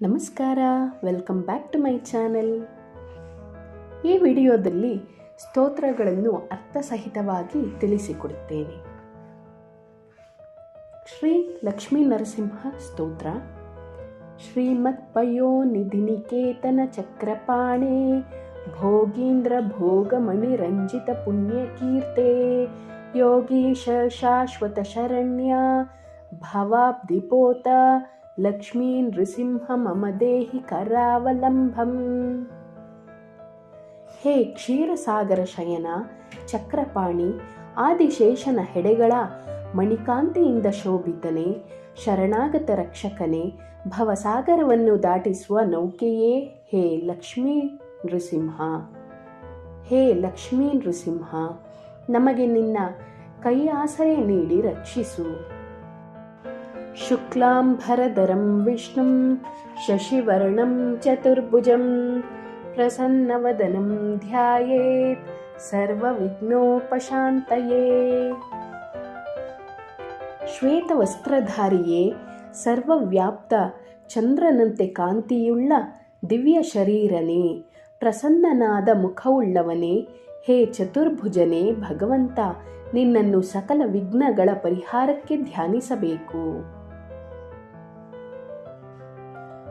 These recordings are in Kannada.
ನಮಸ್ಕಾರ welcome back to my channel ಈ ವಿಡಿಯೋದಲ್ಲಿ ಸ್ತೋತ್ರಗಳನ್ನು ಅರ್ಥಸಹಿತವಾಗಿ ತಿಳಿಸಿಕೊಡುತ್ತೇನೆ. ಶ್ರೀ ಲಕ್ಷ್ಮೀ ನರಸಿಂಹ ಸ್ತೋತ್ರ. ಶ್ರೀಮತ್ ಪಯೋ ನಿಧಿನಿಕೇತನ ಚಕ್ರಪಾಣೆ. ಭೋಗೀಂದ್ರ ಭೋಗಮಣಿ ರಂಜಿತ ಪುಣ್ಯಕೀರ್ತೆ ಯೋಗೀಶ ಶಾಶ್ವತ ಶರಣ್ಯ. ಭವಾಬ್ಧಿಪೋತ. ಲಕ್ಷ್ಮೀ ನೃಸಿಂಹ ಮಮ ದೇಹಿ ಕರಾವಲಂಬಂ ಹೇ ಕ್ಷೀರಸಾಗರ ಶಯನ ಚಕ್ರಪಾಣಿ ಆದಿಶೇಷನ ಹೆಡೆಗಳ ಮಣಿಕಾಂತಿಯಿಂದ ಶೋಭಿತನೆ, ಶರಣಾಗತ ರಕ್ಷಕನೆ, ಭವಸಾಗರವನ್ನು ದಾಟಿಸುವ ನೌಕೆಯೇ, ಹೇ ಲಕ್ಷ್ಮೀ ನೃಸಿಂಹ। ಹೇ ಲಕ್ಷ್ಮೀ ನೃಸಿಂಹ, ನಮಗೆ ನಿನ್ನ ಕೈ ಆಸರೆ ನೀಡಿ ರಕ್ಷಿಸು। ಶುಕ್ಲಾಂಬರಧರಂ ವಿಷ್ಣುಂ ಶಶಿವರ್ಣಂ ಚತುರ್ಭುಜಂ ಪ್ರಸನ್ನವದನಂ ಧ್ಯಾಯೇತ್ ಸರ್ವವಿಘ್ನೋಪಶಾಂತಯೇ. ಶ್ವೇತವಸ್ತ್ರಧಾರಿಯೇ ಸರ್ವವ್ಯಾಪ್ತ ಚಂದ್ರನಂತೆ ಕಾಂತಿಯುಳ್ಳ ದಿವ್ಯ ಶರೀರನೇ, ಪ್ರಸನ್ನನಾದ ಮುಖವುಳ್ಳವನೇ, ಹೇ ಚತುರ್ಭುಜನೇ ಭಗವಂತ, ನಿನ್ನನ್ನು ಸಕಲ ವಿಘ್ನಗಳ ಪರಿಹಾರಕ್ಕೆ ಧ್ಯಾನಿಸಬೇಕು.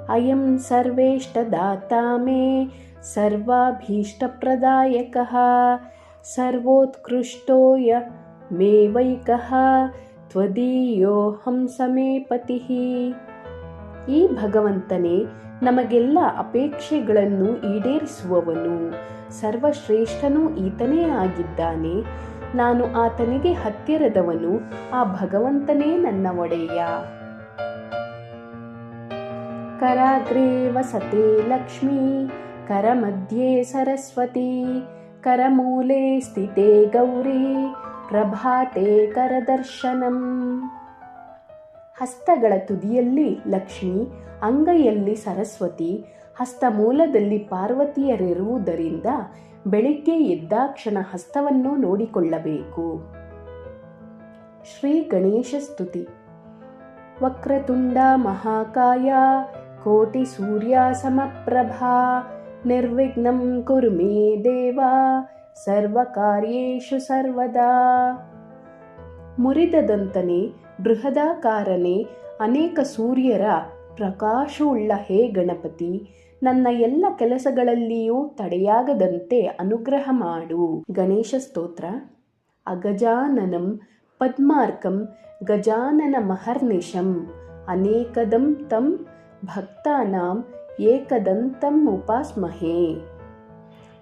ಅಯಂ ಸರ್ವೇಷ್ಟದಾತಾ ಮೇ ಸರ್ವಾಭೀಷ್ಟಪ್ರದಾಯಕಃ ಸರ್ವೋತ್ಕೃಷ್ಟೋಯ ಮೇವೈಕಃ ತ್ವದೀಯೋಹಂ ಸಮೇ ಈ ಭಗವಂತನೇ ನಮಗೆಲ್ಲ ಅಪೇಕ್ಷೆಗಳನ್ನು ಈಡೇರಿಸುವವನು, ಸರ್ವಶ್ರೇಷ್ಠನೂ ಈತನೇ ಆಗಿದ್ದಾನೆ. ನಾನು ಆತನಿಗೆ ಹತ್ತಿರದವನು, ಆ ಭಗವಂತನೇ ನನ್ನ ಒಡೆಯ. कराग्रे वसते लक्ष्मी करमध्ये सरस्वती करमूले स्थिते गौरी ಪ್ರಭಾತೆ ಕರದರ್ಶನಂ ಹಸ್ತಗಳ ತುದಿಯಲ್ಲಿ ಲಕ್ಷ್ಮಿ ಅಂಗೈಯಲ್ಲಿ ಸರಸ್ವತಿ ಹಸ್ತಮೂಲದಲ್ಲಿ ಪಾರ್ವತಿಯರಿರುವುದರಿಂದ ಬೆಳಿಗ್ಗೆ ಎದ್ದಾಕ್ಷಣ ಹಸ್ತವನ್ನು ನೋಡಿಕೊಳ್ಳಬೇಕು ಶ್ರೀ ಗಣೇಶ ಸ್ತುತಿ ವಕ್ರತುಂಡ ಮಹಾಕಾಯ ಕೋಟಿ ಸೂರ್ಯ ಸಮಪ್ರಭಾ ನಿರ್ವಿಘ್ನಂ ಕುರು ಮೇ ದೇವ ಸರ್ವಕಾರ್ಯೇಷು ಸರ್ವದಾ. ಮುರಿದದಂತನೇ ಬೃಹದಾಕಾರನೇ, ಅನೇಕ ಸೂರ್ಯರ ಪ್ರಕಾಶವುಳ್ಳ ಹೇ ಗಣಪತಿ, ನನ್ನ ಎಲ್ಲ ಕೆಲಸಗಳಲ್ಲಿಯೂ ತಡೆಯಾಗದಂತೆ ಅನುಗ್ರಹ ಮಾಡು. ಗಣೇಶ ಸ್ತೋತ್ರ. ಅಗಜಾನನಂ ಪದ್ಮಾರ್ಕಂ ಗಜಾನನ ಮಹರ್ನಿಶಂ. ಅನೇಕದಂ ತಂ ಭಕ್ತಾನಾಂ ಏಕದಂತಂ ಉಪಾಸ್ಮಹೇ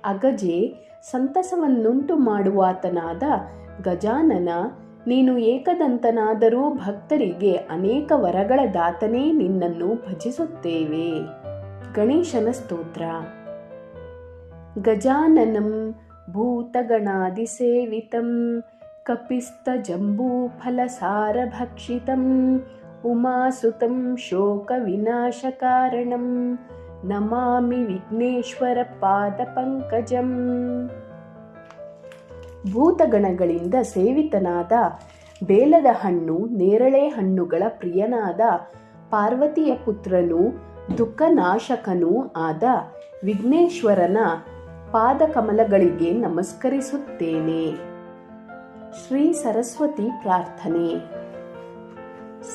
ಅಗಜೆ ಸಂತಸವನ್ನುಂಟು ಮಾಡುವಾತನಾದ ಗಜಾನನ ನೀನು ಏಕದಂತನಾದರೂ ಭಕ್ತರಿಗೆ ಅನೇಕ ವರಗಳ ದಾತನೇ ನಿನ್ನನ್ನು ಭಜಿಸುತ್ತೇವೆ ಗಣೇಶನ ಸ್ತೋತ್ರ ಗಜಾನನಂ ಭೂತಗಣಾದಿಸೇವಿತಂ कपिस्तजम्बूफलसारभक्षितम् उमासुतं शोकविनाशकारणं ನಮಾಮಿ ವಿಘ್ನೇಶ್ವರ ಪಾದಪಂಕಜಂ ಭೂತಗಣಗಳಿಂದ ಸೇವಿತನಾದ ಬೇಲದ ಹಣ್ಣು ನೇರಳೆ ಹಣ್ಣುಗಳ ಪ್ರಿಯನಾದ ಪಾರ್ವತಿಯ ಪುತ್ರನೂ ದುಃಖನಾಶಕನೂ ಆದ ವಿಘ್ನೇಶ್ವರನ ಪಾದಕಮಲಗಳಿಗೆ ನಮಸ್ಕರಿಸುತ್ತೇನೆ ಶ್ರೀ ಸರಸ್ವತಿ ಪ್ರಾರ್ಥನೆ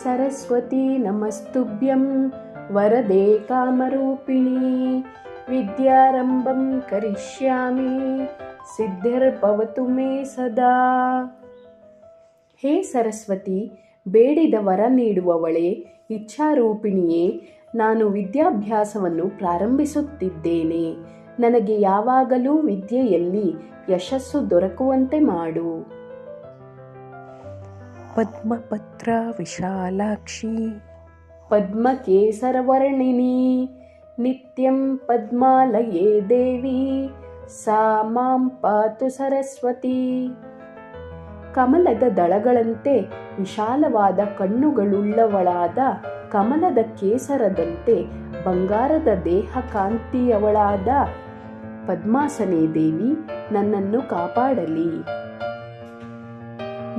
ಸರಸ್ವತಿ नमस्तुभ्यं वरदे कामरूपिणी ವಿದ್ಯಾರಂಭಂ करिष्यामि ಸಿದ್ಧರ್ಭವತು ಮೇ ಸದಾ. ಹೇ ಸರಸ್ವತಿ, ಬೇಡಿದ ವರ ನೀಡುವವಳೆ, ಇಚ್ಛಾರೂಪಿಣಿಯೇ, ನಾನು ವಿದ್ಯಾಭ್ಯಾಸವನ್ನು ಪ್ರಾರಂಭಿಸುತ್ತಿದ್ದೇನೆ. ನನಗೆ ಯಾವಾಗಲೂ ವಿದ್ಯೆಯಲ್ಲಿ ಯಶಸ್ಸು ದೊರಕುವಂತೆ ಮಾಡು. ಪದ್ಮಪತ್ರ ವಿಶಾಲಾಕ್ಷಿ ಪದ್ಮಕೇಸರವರ್ಣಿನಿ ನಿತ್ಯಂ ಪದ್ಮಾಲಯೇ ದೇವಿ ಸಾ ಮಾಂ ಪಾತು ಸರಸ್ವತಿ ಕಮಲದ ದಳಗಳಂತೆ ವಿಶಾಲವಾದ ಕಣ್ಣುಗಳುಳ್ಳವಳಾದ ಕಮಲದ ಕೇಸರದಂತೆ ಬಂಗಾರದ ದೇಹ ಕಾಂತಿಯವಳಾದ ಪದ್ಮಾಸನೆ ದೇವಿ ನನ್ನನ್ನು ಕಾಪಾಡಲಿ.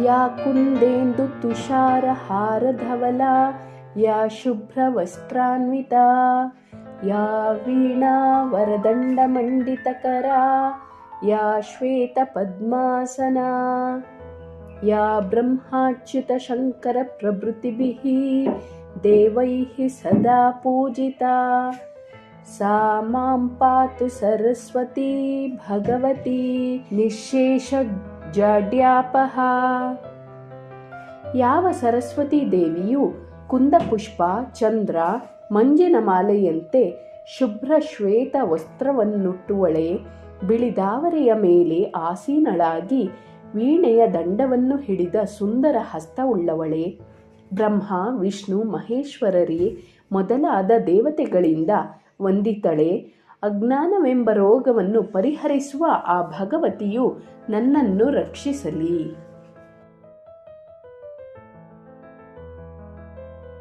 या कुन्देन्दुतुषारहारधवला या शुभ्रवस्त्रान्विता या वीणा वरदण्डमण्डितकरा या श्वेतपद्मासना या ब्रह्माच्युतशङ्करप्रभृतिभिः देवैः सदा पूजिता। सा मां पातु सरस्वती भगवती निःशेष ನಿಶೇಷಜಡ್ಯಾಪಹ ಯಾವ ಸರಸ್ವತಿ ದೇವಿಯು ಕುಂದಪುಷ್ಪ, ಚಂದ್ರ, ಮಂಜಿನ ಮಾಲೆಯಂತೆ ಶುಭ್ರ ಶ್ವೇತ ವಸ್ತ್ರವನ್ನುಟ್ಟುವಳೆ, ಬಿಳಿದಾವರೆಯ ಮೇಲೆ ಆಸೀನಳಾಗಿ ವೀಣೆಯ ದಂಡವನ್ನು ಹಿಡಿದ ಸುಂದರ ಹಸ್ತವುಳ್ಳವಳೆ. ಬ್ರಹ್ಮ, ವಿಷ್ಣು, ಮಹೇಶ್ವರರೇ ಮೊದಲಾದ ದೇವತೆಗಳಿಂದ ವಂದಿತಳೆ. ಅಜ್ಞಾನವೆಂಬ ರೋಗವನ್ನು ಪರಿಹರಿಸುವ ಆ ಭಗವತಿಯು ನನ್ನನ್ನು ರಕ್ಷಿಸಲಿ.